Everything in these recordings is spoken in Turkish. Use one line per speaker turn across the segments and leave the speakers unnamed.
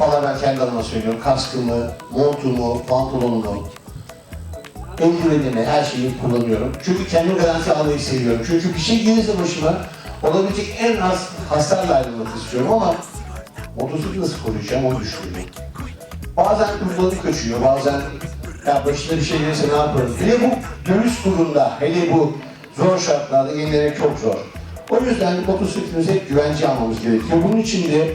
Valla ben kendi adıma söylüyorum. Kaskımı, montumu, pantolonumu, eldivenimi, her şeyi kullanıyorum. Çünkü kendimi garanti almayı seviyorum. Çünkü bir şey gelirse başıma olabilecek en az hasarla ayrılmak istiyorum ama motosikleti nasıl koruyacağım onu düşünüyorum. Bazen kurbanı kaçıyor, bazen ya başına bir şey gelirse ne yaparım? Hele bu dövüş turunda, hele bu zor şartlarda yenilemek çok zor. O yüzden motosikletimize hep güvence almamız gerekiyor. Bunun için de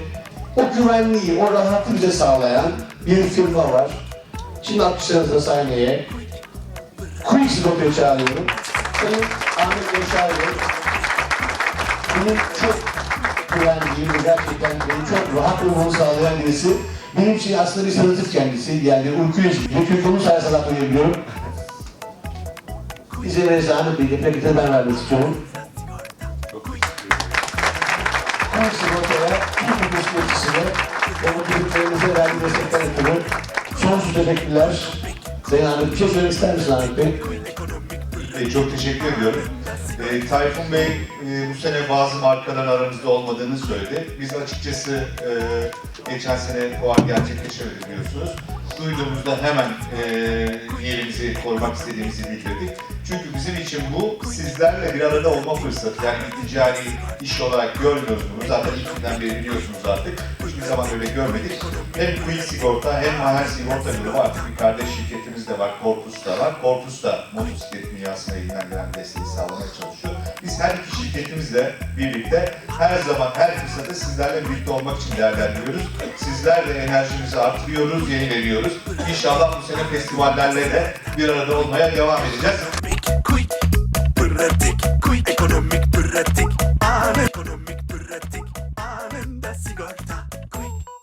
o güvenliği, o bize sağlayan bir firma var. Şimdi alkışlarınızla sahneye Quick Scope'ye çağırıyorum. Sayın Ahmet Yaşar Bey, benim çok güvendiğim ve gerçekten beni çok rahat olmamı sağlayan birisi. Benim için aslında bir sedatif kendisi. Yani uykuya çıkıyor. Çünkü onun sayesinde rahat uyuyabiliyorum. Bize ve Ahmet Bey'le plaketi ben vermek istiyorum. Quick Ve bu çocuklarımıza verdiği destekten ötürü sonsuz teşekkürler. Sayın Ahmet, bir şey söylemek ister misin Ahmet Bey?
E, çok teşekkür ediyorum. E, Tayfun Bey e, bu sene bazı markaların aramızda olmadığını söyledi. Biz açıkçası e, geçen sene fuar gerçekleşemedi biliyorsunuz. Duyduğumuzda hemen e, yerimizi korumak istediğimizi bildirdik. Çünkü bizim için bu sizlerle bir arada olma fırsatı. Yani bir ticari iş olarak görmüyoruz bunu. Zaten ilk günden beri biliyorsunuz artık. Hiçbir zaman öyle görmedik. Hem Quick Sigorta hem Maher Sigorta grubu artık bir kardeş şirketimiz de var. Corpus da var. Corpus da motosiklet dünyasına sağlamaya çalışıyor kendi şirketimizle birlikte her zaman her fırsatta sizlerle birlikte olmak için değerlendiriyoruz. Sizlerle enerjimizi artırıyoruz, yenileniyoruz. İnşallah bu sene festivallerle de bir arada olmaya devam edeceğiz.
Ekonomik pratik, anında sigorta, quick.